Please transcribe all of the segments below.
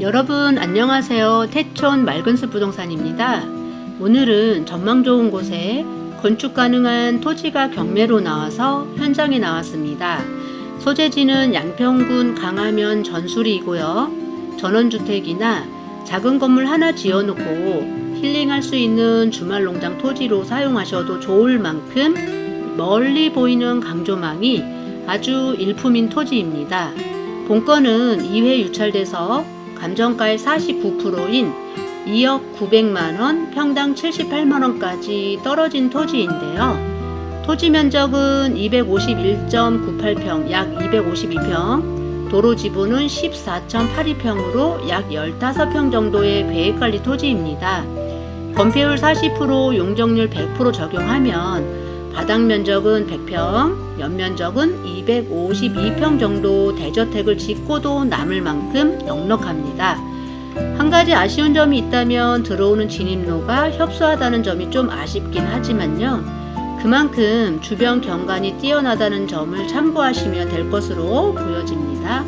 여러분 안녕하세요. 태촌 맑은숲 부동산입니다. 오늘은 전망 좋은 곳에 건축 가능한 토지가 경매로 나와서 현장에 나왔습니다. 소재지는 양평군 강화면 전수리이고요. 전원주택이나 작은 건물 하나 지어놓고 힐링할 수 있는 주말 농장 토지로 사용하셔도 좋을 만큼 멀리 보이는 강조망이 아주 일품인 토지입니다. 본건은 2회 유찰돼서 감정가의 49%인 2억 900만 원, 평당 78만 원까지 떨어진 토지인데요. 토지 면적은 251.98평, 약 252평, 도로 지분은 14.82평으로 약 15평 정도의 계획관리 토지입니다. 건폐율 40%, 용적률 100% 적용하면 바닥 면적은 100평, 연면적은 252평 정도 대저택을 짓고도 남을 만큼 넉넉합니다. 한 가지 아쉬운 점이 있다면 들어오는 진입로가 협소하다는 점이 좀 아쉽긴 하지만요. 그만큼 주변 경관이 뛰어나다는 점을 참고하시면 될 것으로 보여집니다.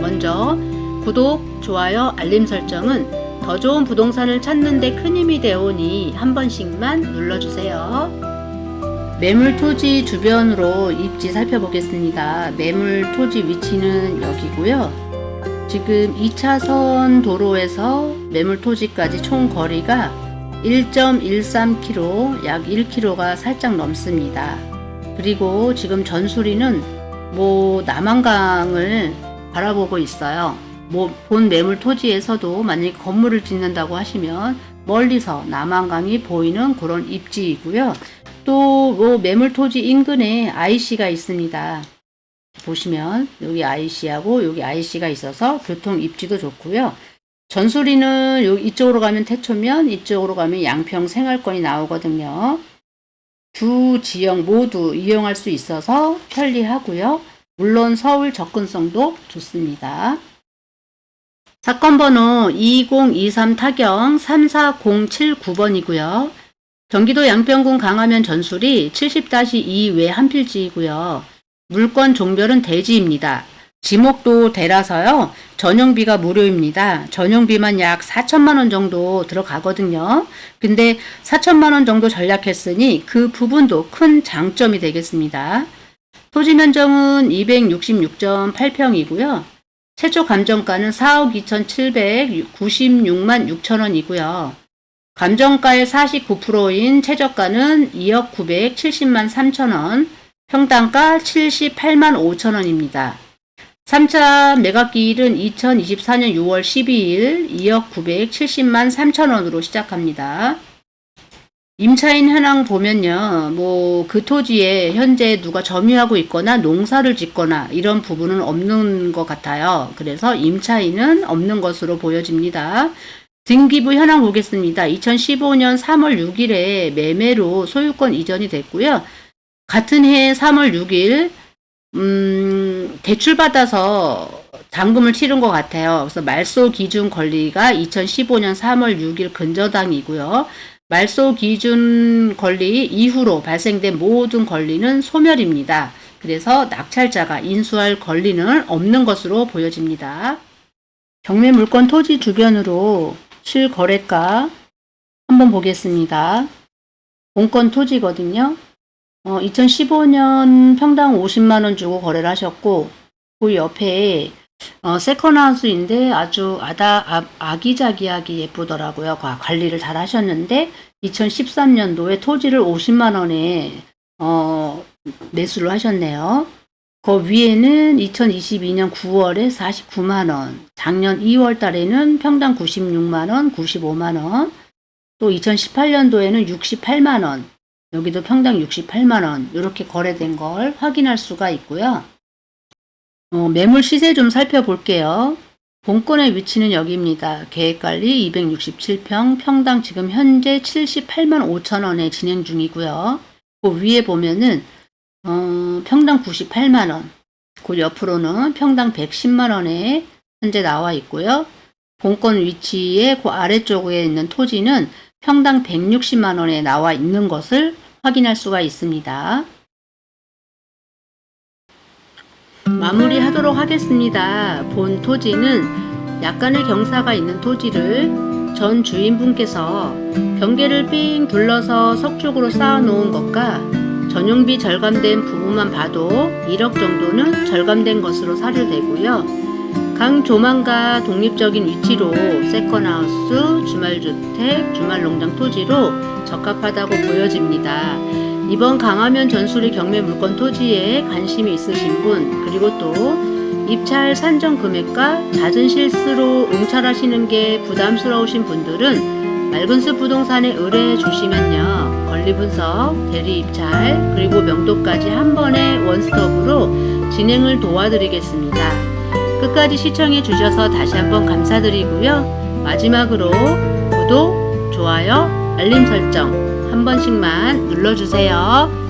먼저 구독, 좋아요, 알림 설정은 더 좋은 부동산을 찾는데 큰 힘이 되오니 한 번씩만 눌러주세요. 매물 토지 주변으로 입지 살펴보겠습니다. 매물 토지 위치는 여기고요. 지금 2차선 도로에서 매물 토지까지 총 거리가 1.13km, 약 1km가 살짝 넘습니다. 그리고 지금 전수리는 뭐 남한강을 바라보고 있어요. 뭐 본 매물 토지에서도 만약에 건물을 짓는다고 하시면 멀리서 남한강이 보이는 그런 입지이고요. 또 뭐 매물 토지 인근에 IC가 있습니다. 보시면 여기 IC하고 여기 IC가 있어서 교통 입지도 좋고요. 전수리는 요 이쪽으로 가면 태초면 이쪽으로 가면 양평 생활권이 나오거든요. 두 지역 모두 이용할 수 있어서 편리하고요. 물론 서울 접근성도 좋습니다. 사건 번호 2023 타경 34079번이고요. 경기도 양평군 강화면 전술이 70-2 외 한 필지이고요. 물건 종별은 대지입니다. 지목도 대라서요. 전용비가 무료입니다. 전용비만 약 4천만 원 정도 들어가거든요. 근데 4천만 원 정도 전략했으니 그 부분도 큰 장점이 되겠습니다. 토지 면적은 266.8평이고요. 최초 감정가는 4억 2,796만 6천 원이고요. 감정가의 49%인 최저가는 2억 970만 3천 원, 평당가 78만 5천 원입니다. 3차 매각기일은 2024년 6월 12일 2억 970만 3천 원으로 시작합니다. 임차인 현황 보면요, 뭐 그 토지에 현재 누가 점유하고 있거나 농사를 짓거나 이런 부분은 없는 것 같아요. 그래서 임차인은 없는 것으로 보여집니다. 등기부 현황 보겠습니다. 2015년 3월 6일에 매매로 소유권 이전이 됐고요. 같은 해 3월 6일 음, 대출 받아서 잔금을 치른 것 같아요. 그래서 말소 기준 권리가 2015년 3월 6일 근저당이고요. 말소 기준 권리 이후로 발생된 모든 권리는 소멸입니다. 그래서 낙찰자가 인수할 권리는 없는 것으로 보여집니다. 경매 물건 토지 주변으로 실거래가 한번 보겠습니다. 본건 토지거든요. 어, 2015년 평당 50만 원 주고 거래를 하셨고 그 옆에 어, 세컨하우스인데 아주 아다, 아, 아기자기하게 예쁘더라고요. 과- 관리를 잘 하셨는데 2013년도에 토지를 50만 원에 어, 매수를 하셨네요. 그 위에는 2022년 9월에 49만 원, 작년 2월 달에는 평당 96만 원, 95만 원, 또 2018년도에는 68만 원, 여기도 평당 68만 원 이렇게 거래된 걸 확인할 수가 있고요. 어, 매물 시세 좀 살펴볼게요. 본건의 위치는 여기입니다. 계획관리 267평, 평당 지금 현재 78만 5천 원에 진행 중이고요. 그 위에 보면은 어, 평당 98만 원, 그 옆으로는 평당 110만 원에 현재 나와 있고요. 본건 위치의 그 아래쪽에 있는 토지는 평당 160만 원에 나와 있는 것을 확인할 수가 있습니다. 마무리하도록 하겠습니다. 본 토지는 약간의 경사가 있는 토지를 전 주인분께서 경계를 삥 둘러서 석축으로 쌓아놓은 것과 전용비 절감된 부분만 봐도 1억 정도는 절감된 것으로 사료되고요. 강 조망과 독립적인 위치로 세컨하우스, 주말주택, 주말농장 토지로 적합하다고 보여집니다. 이번 강화면 전수리 경매 물건 토지에 관심이 있으신 분, 그리고 또 입찰 산정 금액과 잦은 실수로 응찰하시는 게 부담스러우신 분들은 맑은숲 부동산에 의뢰해 주시면요. 권리 분석, 대리 입찰, 그리고 명도까지 한 번에 원스톱으로 진행을 도와드리겠습니다. 끝까지 시청해 주셔서 다시 한번 감사드리고요. 마지막으로 구독, 좋아요, 알림 설정 한 번씩만 눌러주세요.